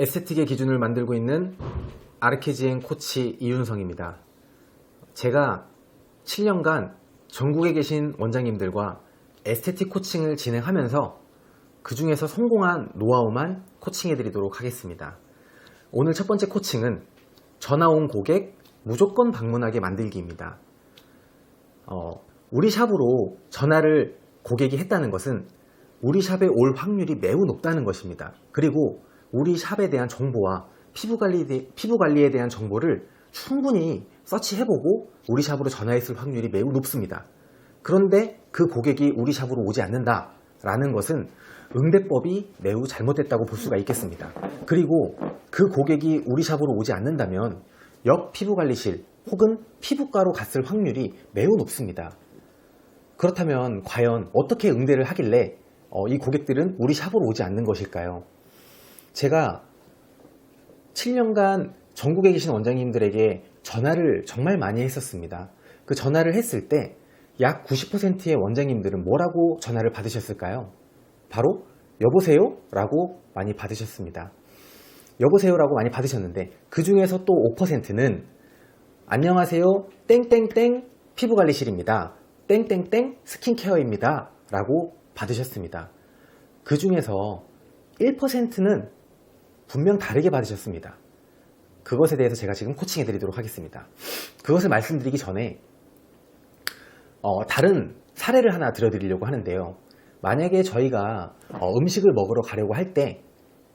에스테틱의 기준을 만들고 있는 아르케지행 코치 이윤성입니다. 제가 7년간 전국에 계신 원장님들과 에스테틱 코칭을 진행하면서 그 중에서 성공한 노하우만 코칭해 드리도록 하겠습니다. 오늘 첫 번째 코칭은 전화 온 고객 무조건 방문하게 만들기입니다. 어, 우리 샵으로 전화를 고객이 했다는 것은 우리 샵에 올 확률이 매우 높다는 것입니다. 그리고 우리 샵에 대한 정보와 피부 관리, 피부 관리에 대한 정보를 충분히 서치해보고 우리 샵으로 전화했을 확률이 매우 높습니다. 그런데 그 고객이 우리 샵으로 오지 않는다라는 것은 응대법이 매우 잘못됐다고 볼 수가 있겠습니다. 그리고 그 고객이 우리 샵으로 오지 않는다면 옆 피부관리실 혹은 피부과로 갔을 확률이 매우 높습니다. 그렇다면 과연 어떻게 응대를 하길래 어, 이 고객들은 우리 샵으로 오지 않는 것일까요? 제가 7년간 전국에 계신 원장님들에게 전화를 정말 많이 했었습니다. 그 전화를 했을 때 약 90%의 원장님들은 뭐라고 전화를 받으셨을까요? 바로 여보세요? 라고 많이 받으셨습니다. 여보세요 라고 많이 받으셨는데 그 중에서 또 5%는 안녕하세요 땡땡땡 피부관리실입니다. 땡땡땡 스킨케어입니다. 라고 받으셨습니다. 그 중에서 1%는 분명 다르게 받으셨습니다. 그것에 대해서 제가 지금 코칭해 드리도록 하겠습니다. 그것을 말씀드리기 전에 어, 다른 사례를 하나 들어드리려고 하는데요. 만약에 저희가 어, 음식을 먹으러 가려고 할 때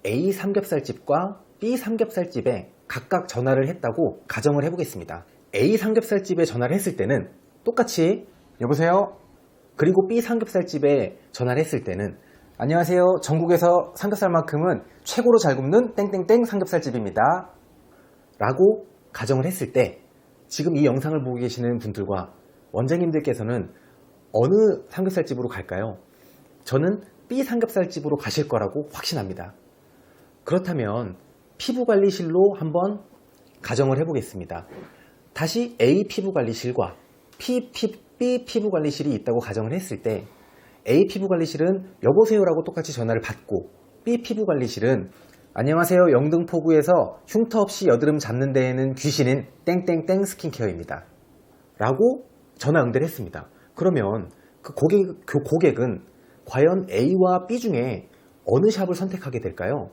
A 삼겹살집과 B 삼겹살집에 각각 전화를 했다고 가정을 해보겠습니다. A 삼겹살집에 전화를 했을 때는 똑같이 여보세요? 그리고 B 삼겹살집에 전화를 했을 때는 안녕하세요. 전국에서 삼겹살만큼은 최고로 잘 굽는 땡땡땡 삼겹살집입니다. 라고 가정을 했을 때 지금 이 영상을 보고 계시는 분들과 원장님들께서는 어느 삼겹살집으로 갈까요? 저는 B 삼겹살집으로 가실 거라고 확신합니다. 그렇다면 피부관리실로 한번 가정을 해보겠습니다. 다시 A 피부관리실과 P, P, B 피부관리실이 있다고 가정을 했을 때 A 피부관리실은 여보세요라고 똑같이 전화를 받고 B 피부관리실은 안녕하세요 영등포구에서 흉터 없이 여드름 잡는 데에는 귀신인 땡땡땡 스킨케어입니다. 라고 전화 응대를 했습니다. 그러면 그 고객, 그 고객은 과연 A와 B 중에 어느 샵을 선택하게 될까요?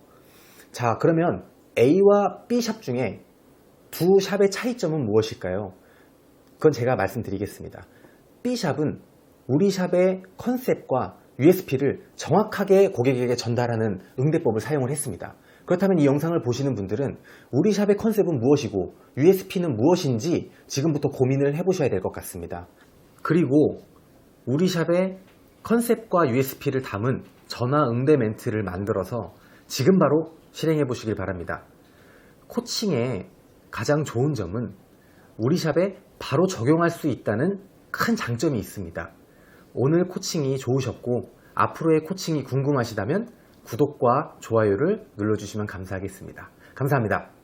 자, 그러면 A와 B 샵 중에 두 샵의 차이점은 무엇일까요? 그건 제가 말씀드리겠습니다. B 샵은 우리 샵의 컨셉과 USP를 정확하게 고객에게 전달하는 응대법을 사용을 했습니다. 그렇다면 이 영상을 보시는 분들은 우리 샵의 컨셉은 무엇이고 USP는 무엇인지 지금부터 고민을 해보셔야 될 것 같습니다. 그리고 우리 샵의 컨셉과 USP를 담은 전화 응대 멘트를 만들어서 지금 바로 실행해 보시길 바랍니다. 코칭의 가장 좋은 점은 우리 샵에 바로 적용할 수 있다는 큰 장점이 있습니다. 오늘 코칭이 좋으셨고 앞으로의 코칭이 궁금하시다면 구독과 좋아요를 눌러주시면 감사하겠습니다. 감사합니다.